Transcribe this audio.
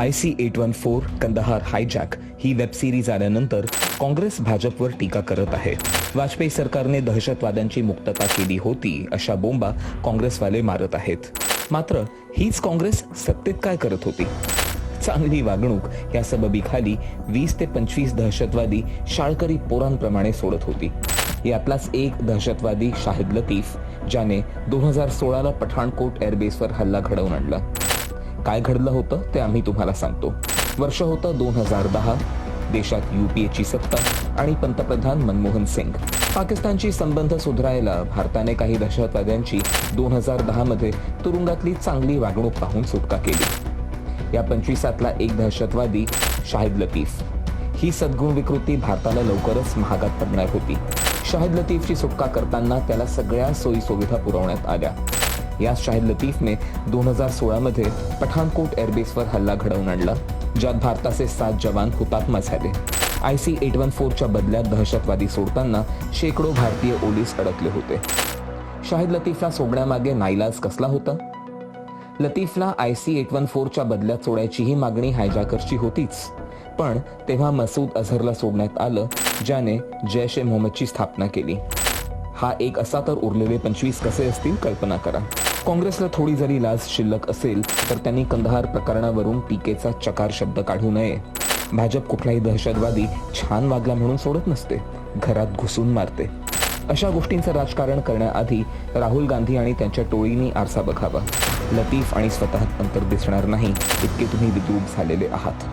I C eight one four Kandahar hijack he web series आल्यानंतर काँग्रेस भाजपवर टीका करत आहे. वाजपेयी सरकारने दहशतवाद्यांची मुक्तता केली होती अशा बोंबा काँग्रेसवाले मारत आहेत. मात्र हीच काँग्रेस सत्तेत काय करत होती? चांगली वागणूक या सबबीखाली वीस ते पंचवीस दहशतवादी शाळकरी पोरांप्रमाणे सोडत होती. यातलाच एक दहशतवादी शाहिद लतीफ ज्याने दोन हजार सोळाला पठाणकोट एअरबेसवर हल्ला घडवून आणला. काय घडलं होतं ते आम्ही तुम्हाला सांगतो. वर्ष होतं दोन हजार दहा. देशात युपीएची सत्ता आणि पंतप्रधान मनमोहन सिंग. पाकिस्तानची संबंध सुधारायला भारताने काही दहशतवाद्यांची दोन हजार दहामध्ये तुरुंगातली चांगली वागणूक पाहून सुटका केली. या पंचवीसातला एक दहशतवादी शाहिद लतीफ. ही सद्गुण विकृती भारताला लवकरच महागात पडणार होती. शाहिद लतीफची सुटका करताना त्याला सगळ्या सोयी सुविधा पुरवण्यात आल्या. या शाहिद लतीफने दोन हजार सोळामध्ये पठाणकोट एअरबेसवर हल्ला घडवून आणला ज्यात भारताचे सात जवान हुतात्मा झाले. आय सी एट वन फोरच्या बदल्यात दहशतवादी सोडताना शेकडो भारतीय ओलीस अडकले होते. शाहिद लतीफला सोडण्यामागे नाईलाज कसला होता? लतीफला आय सी एट वन फोरच्या बदल्यात सोडायचीही मागणी हायजॅकरची होतीच पण तेव्हा मसूद अझहरला सोडण्यात आलं ज्याने जैश ए मोहम्मदची स्थापना केली. हा एक असा तर उरलेले पंचवीस कसे असतील कल्पना करा. काँग्रेसला थोडी जरी लाज शिल्लक असेल तर त्यांनी कंदहार प्रकरणावरून टीकेचा चकार शब्द काढू नये. भाजप कुठलाही दहशतवादी छान वागला म्हणून सोडत नसते घरात घुसून मारते. अशा गोष्टींचं राजकारण करण्याआधी राहुल गांधी आणि त्यांच्या टोळीने आरसा बघावा. लतीफ आणि स्वतः अंतर दिसणार नाही इतके तुम्ही विद्रूप झालेले आहात.